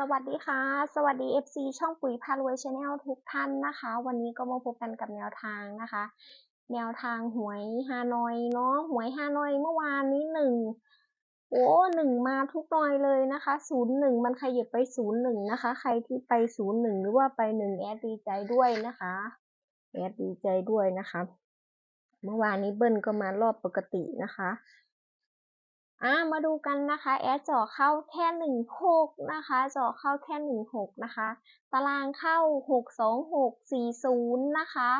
สวัสดีค่ะ สวัสดี FC ช่องปุ๋ยพารวยชาแนลทุกท่านนะคะ วันนี้ก็มาพบกันกับแนวทางนะคะ แนวทางหวยฮานอยเนาะหวยฮานอยเมื่อวานนี้หนึ่งโอ้หนึ่งมาทุกนอยเลยนะคะศูนย์หนึ่งมันขยับไปศูนย์หนึ่งนะคะ ใครที่ไปศูนย์หนึ่งหรือว่าไปหนึ่งแอดดีใจด้วยนะคะแอดดีใจด้วยนะคะ เมื่อวานนี้เบิ้ลก็มารอบปกตินะคะ อ่ามาดูกันนะคะแอดเจาะเข้าแค่หนึ่งหกนะคะเจาะเข้าแค่หนึ่งหกนะคะตารางเข้าหกสองหกสี่ศูนย์นะคะ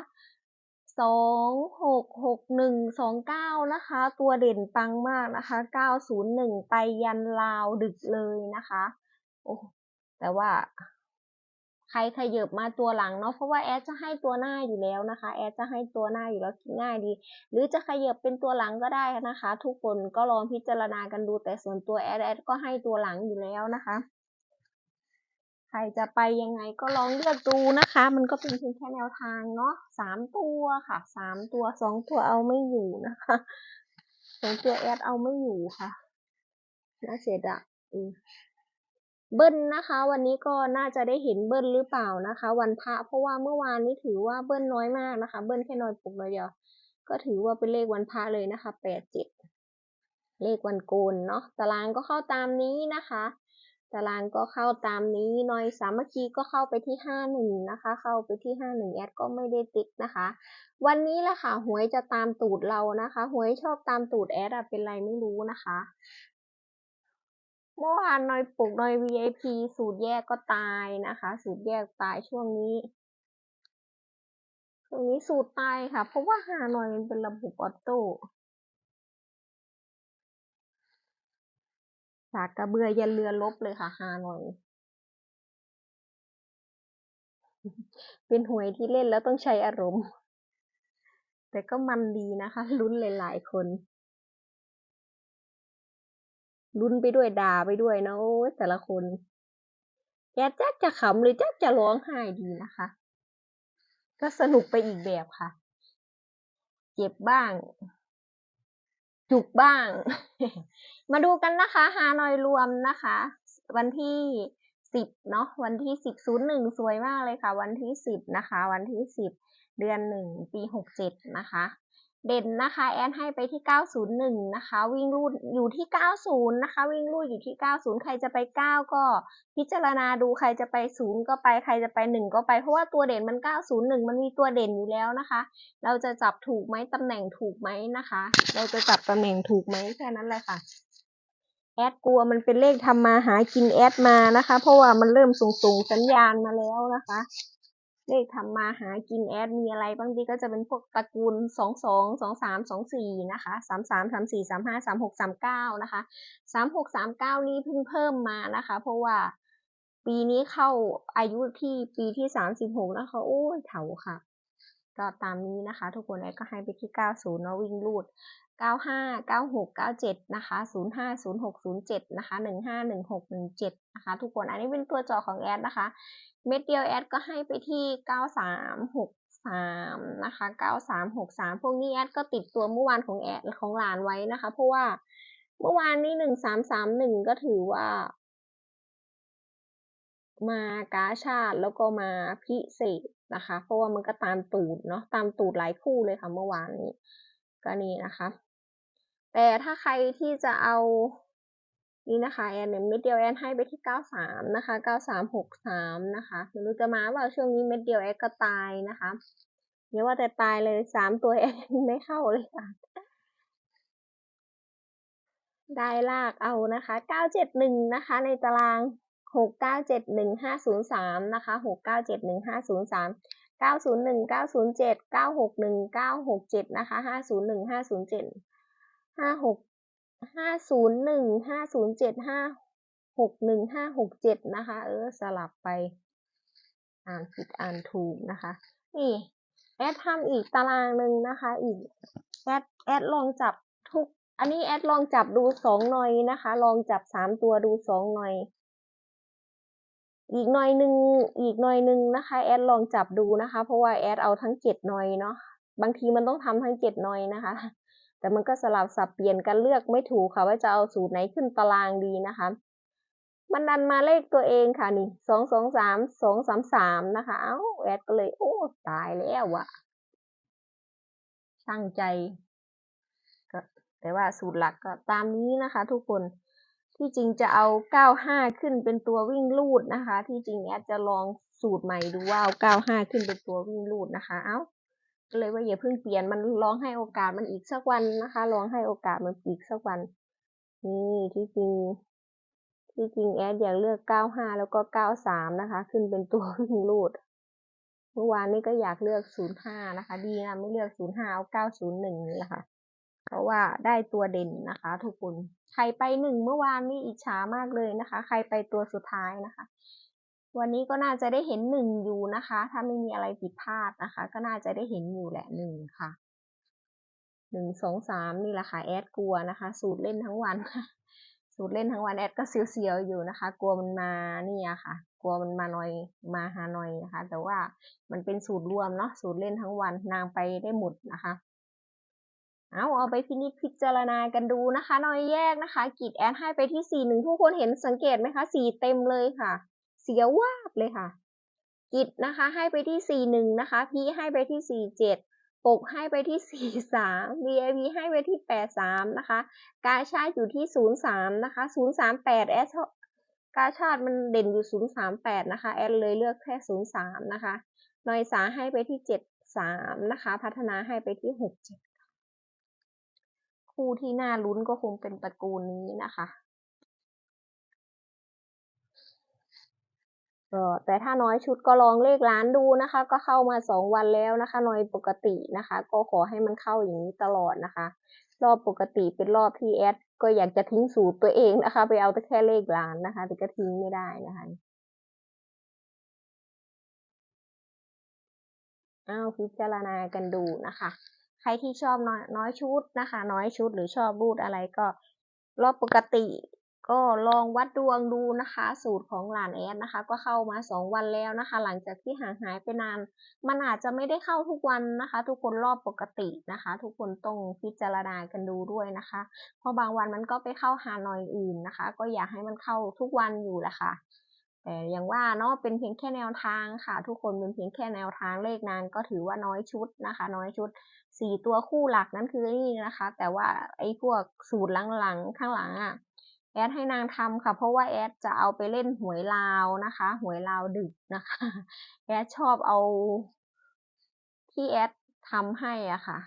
สองหกหกหนึ่งสองเก้านะคะ ตัวเด่นปังมากนะคะเก้าศูนย์หนึ่งไปยันลาวดึกเลยนะคะโอ้แต่ว่า ใครขยับมาตัวหลังเนาะเพราะว่าแอดจะให้ตัวหน้าอยู่แล้วนะคะ แอดจะให้ตัวหน้าอยู่แล้วง่ายดี หรือจะขยับเป็นตัวหลังก็ได้นะคะ ทุกคนก็ลองพิจารณากันดูแต่ส่วนตัวแอดแอดก็ให้ตัวหลังอยู่แล้วนะคะ ใครจะไปยังไงก็ลองเลือกดูนะคะ มันก็เป็นเพียงแค่แนวทางเนาะสามตัวค่ะสามตัวสองตัวเอาไม่อยู่นะคะสองตัวแอดเอาไม่อยู่ค่ะน่าเสียดาย เบิ้ลนะคะ วันนี้ก็น่าจะได้เห็นเบิ้ลหรือเปล่านะคะ วันพระเพราะว่าเมื่อวานนี้ถือว่าเบิ้ลน้อยมากนะคะ เบิ้ลแค่น้อยปุกเลยเดียวก็ถือว่าเป็นเลขวันพระเลยนะคะแปดเจ็ดเลขวันโกนเนาะตารางก็เข้าตามนี้นะคะ ตารางก็เข้าตามนี้น่อยสามัคคีก็เข้าไปที่ห้าหนึ่งนะคะ เข้าไปที่ห้าหนึ่งแอดก็ไม่ได้ติ๊กนะคะ วันนี้แหละค่ะหวยจะตามตูดเรานะคะ หวยชอบตามตูดแอดอะเป็นไรไม่รู้นะคะ เมื่อวานหน่อยปลุกหน่อย VIP สูตรแยกก็ตายนะคะ สูตรแยกตายช่วงนี้ช่วงนี้สูตรตายค่ะ เพราะว่าฮาหน่อยมันเป็นระบบออโต้สากกระเบือยันเรือลบเลยค่ะฮาหน่อย เป็นหวยที่เล่นแล้วต้องใช้อารมณ์ แต่ก็มันดีนะคะ ลุ้นหลายๆคน ลุ้นไปด้วยด่าไปด้วยนะโอ้แต่ละคน แกจักจะขำหรือจักจะร้องไห้ดีนะคะ ก็สนุกไปอีกแบบค่ะ เจ็บบ้าง จุกบ้าง มาดูกันนะคะฮานอยรวมนะคะ วันที่สิบเนาะวันที่สิบศูนย์หนึ่งสวยมากเลยค่ะ วันที่สิบนะคะ วันที่สิบเดือนหนึ่งปีหกเจ็ดนะคะ เด่นนะคะ แอนให้ไปที่ 901 นะคะ วิ่งรูดอยู่ที่ 90 นะคะ วิ่งรูดอยู่ที่ 90 ใครจะไป 9 ก็พิจารณาดูใครจะไป 0 ก็ไปใครจะไป 1 ก็ไปเพราะว่าตัวเด่นมัน 901 มันมีตัวเด่นอยู่แล้วนะคะ เราจะจับถูกไหมตำแหน่งถูกไหมนะคะ เราจะจับตำแหน่งถูกไหมแค่นั้นแหละค่ะแอดกลัวมันเป็นเลขทำมาหากินแอดมานะคะ เพราะว่ามันเริ่มส่งส่งสัญญาณมาแล้วนะคะ เลขทำมาหากินแอดมีอะไรบางทีก็จะเป็นพวกตระกูลสองสองสองสามสองสี่นะคะสามสามสามสี่สามห้าสามหกสามเก้านะคะสามหกสามเก้านี้เพิ่งเพิ่มมานะคะ เพราะว่าปีนี้เข้าอายุที่ปีที่สามสิบหกนะคะ โอ้ยเถาค่ะ ก็ตามนี้นะคะ ทุกคนแอดก็ให้ไปที่เก้าศูนย์เนาะวิ่งรูดเก้าห้าเก้าหกเก้าเจ็ดนะคะศูนย์ห้าศูนย์หกศูนย์เจ็ดนะคะหนึ่งห้าหนึ่งหกหนึ่งเจ็ด นะคะ ทุกคนอันนี้เป็นตัวจอของแอดนะคะ เม็ดเดียวแอดก็ให้ไปที่ 9363 นะคะ 9363 พวกนี้แอดก็ติดตัวเมื่อวานของแอดของหลานไว้นะคะ เพราะว่าเมื่อวานนี้ 1331 ก็ถือว่า มากาชาติแล้วก็มาพิเศษนะคะ เพราะว่ามันก็ตามตูดเนาะตามตูดหลายคู่เลยค่ะเมื่อวานนี้ก็นี่นะคะ แต่ถ้าใครที่จะเอา นี่นะคะแอนเนี่ยเม็ดเดียวแอนให้ไปที่ 93 นะคะ 9363 นะคะไม่รู้จะมาว่าช่วงนี้เม็ดเดียวแอนก็ตายนะคะเดี๋ยว่าแต่ตายเลยสามตัวแอนไม่เข้าเลยค่ะ ได้ลากเอานะคะ 971 นะคะ ในตาราง 6971503 นะคะ 6971503 901 907 961 967 นะคะ 501 507 56 ห้าศูนย์หนึ่งห้าศูนย์เจ็ดห้าหกหนึ่งห้าหกเจ็ดนะคะ เออสลับไป อ่านผิดอ่านถูกนะคะ นี่แอดทำอีกตารางหนึ่งนะคะ อีกแอดแอดลองจับทุก อันนี้แอดลองจับดูสองหน่อยนะคะ ลองจับสามตัวดูสองหน่อยอีกหน่อยหนึ่งอีกหน่อยหนึ่งนะคะ แอดลองจับดูนะคะ เพราะว่าแอดเอาทั้งเจ็ดหน่อยเนาะบางทีมันต้องทำทั้งเจ็ดหน่อยนะคะ แต่มันก็สลับสับเปลี่ยนกันเลือกไม่ถูกค่ะ ว่าจะเอาสูตรไหนขึ้นตารางดีนะคะ มันดันมาเลขตัวเองค่ะนี่สองสองสามสองสามสามนะคะ เอ้าแอดก็เลย โอ้ตายแล้วอะช่างใจก็แต่ว่าสูตรหลักก็ตามนี้นะคะ ทุกคนที่จริงจะเอาเก้าห้าขึ้นเป็นตัววิ่งลูดนะคะ ที่จริงแอดจะลองสูตรใหม่ดูว่าเอาเก้าห้าขึ้นเป็นตัววิ่งลูดนะคะ เอ้า ก็เลยว่าอย่าเพิ่งเปลี่ยนมันร้องให้โอกาสมันอีกสักวันนะคะร้องให้โอกาสมันอีกสักวัน นี่ที่จริงที่จริงแอดอยากเลือก 95 แล้วก็ 93 นะคะ ขึ้นเป็นตัววิ่งรูด เมื่อวานนี้ก็อยากเลือก 05 นะคะ ดีนะไม่เลือก 05 เอา 901นี่แหละค่ะ เพราะว่าได้ตัวเด่นนะคะ ทุกคน ใครไปหนึ่งเมื่อวานนี้อิจฉามากเลยนะคะ ใครไปตัวสุดท้ายนะคะ วันนี้ก็น่าจะได้เห็นหนึ่งอยู่นะคะ ถ้าไม่มีอะไรผิดพลาดนะคะ ก็น่าจะได้เห็นอยู่แหละหนึ่งค่ะหนึ่งสองสามนี่แหละค่ะแอดกลัวนะคะ สูตรเล่นทั้งวัน สูตรเล่นทั้งวันแอดก็เสียวๆอยู่นะคะ กลัวมันมานี่อะค่ะ กลัวมันมาหน่อยมาหาหน่อยนะคะ แต่ว่ามันเป็นสูตรรวมเนาะสูตรเล่นทั้งวันนางไปได้หมดนะคะเอาเอาไปพินิจพิจารณากันดูนะคะหน่อยแยกนะคะกีดแอดให้ไปที่สี่หนึ่งทุกคนเห็นสังเกตไหมคะสี่เต็มเลยค่ะ เสียวาบเลยค่ะ กิดนะคะ ให้ไปที่สี่หนึ่งนะคะ พีให้ไปที่สี่เจ็ดปกให้ไปที่ 43 VIP ให้ไปที่ 83 นะคะ กาชาติอยู่ที่ 03 นะคะ 038 แอดกาชาติมันเด่นอยู่ 038 นะคะ แอดเลยเลือกแค่ 03 นะคะ นอยสาให้ไปที่ 73 นะคะ พัฒนาให้ไปที่ 67 คู่ที่น่าลุ้นก็คงเป็นตระกูลนี้นะคะ ก็แต่ถ้าน้อยชุดก็ลองเลขร้านดูนะคะ ก็เข้ามาสองวันแล้วนะคะน้อยปกตินะคะ ก็ขอให้มันเข้าอย่างนี้ตลอดนะคะ รอบปกติเป็นรอบที่แอดก็อยากจะทิ้งสูตรตัวเองนะคะ ไปเอาแต่แค่เลขร้านนะคะ แต่ก็ทิ้งไม่ได้นะคะอ้าวพิจารณากันดูนะคะ ใครที่ชอบน้อยน้อยชุดนะคะ น้อยชุดหรือชอบรูดอะไรก็รอบปกติ ก็ลองวัดดวงดูนะคะ สูตรของหลานแอดนะคะ ก็เข้ามาสองวันแล้วนะคะ หลังจากที่ห่างหายไปนาน มันอาจจะไม่ได้เข้าทุกวันนะคะ ทุกคนรอบปกตินะคะ ทุกคนต้องพิจารณากันดูด้วยนะคะ เพราะบางวันมันก็ไปเข้าหาหน่อยอื่นนะคะ ก็อยากให้มันเข้าทุกวันอยู่แหละค่ะแต่อย่างว่าเนาะเป็นเพียงแค่แนวทางค่ะ ทุกคนเป็นเพียงแค่แนวทางเลขนานก็ถือว่าน้อยชุดนะคะ น้อยชุดสี่ตัวคู่หลักนั้นคือนี่นะคะ แต่ว่าไอ้พวกสูตรหลังๆข้างหลังอะ แอดให้นางทำค่ะ เพราะว่าแอดจะเอาไปเล่นหวยลาวนะคะ หวยลาวดึกนะคะ แอดชอบเอาที่แอดทำให้อะค่ะ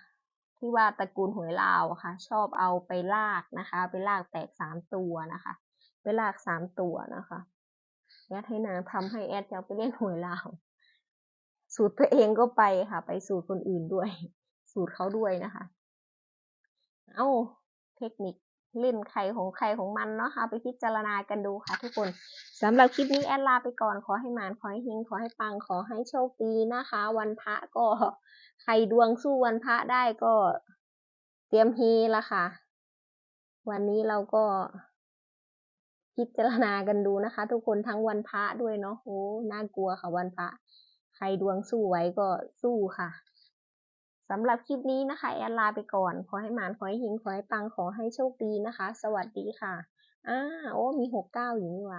ที่ว่าตระกูลหวยลาวค่ะ ชอบเอาไปลากนะคะ ไปลากแตกสามตัวนะคะ ไปลากสามตัวนะคะ แอดให้นางทำให้แอดจะไปเล่นหวยลาว สูตรตัวเองก็ไปค่ะ ไปสูตรคนอื่นด้วย สูตรเขาด้วยนะคะ เอา้าเทคนิค เล่นใครของใครของมันเนาะค่ะไปพิจารณากันดูค่ะทุกคนสำหรับคลิปนี้แอดลาไปก่อนขอให้มานขอให้เฮงขอให้ปังขอให้โชคดีนะคะ วันพระก็ใครดวงสู้วันพระได้ก็เตรียมเฮละค่ะ วันนี้เราก็พิจารณากันดูนะคะ ทุกคนทั้งวันพระด้วยเนาะโอ้น่ากลัวค่ะวันพระ ใครดวงสู้ไว้ก็สู้ค่ะ สำหรับคลิปนี้นะคะ แอดลาไปก่อน ขอให้หมาน ขอให้หิง ขอให้ปัง ขอให้โชคดีนะคะ สวัสดีค่ะอ้าโอ้ มีหกเก้าอยู่นี่ว่ะ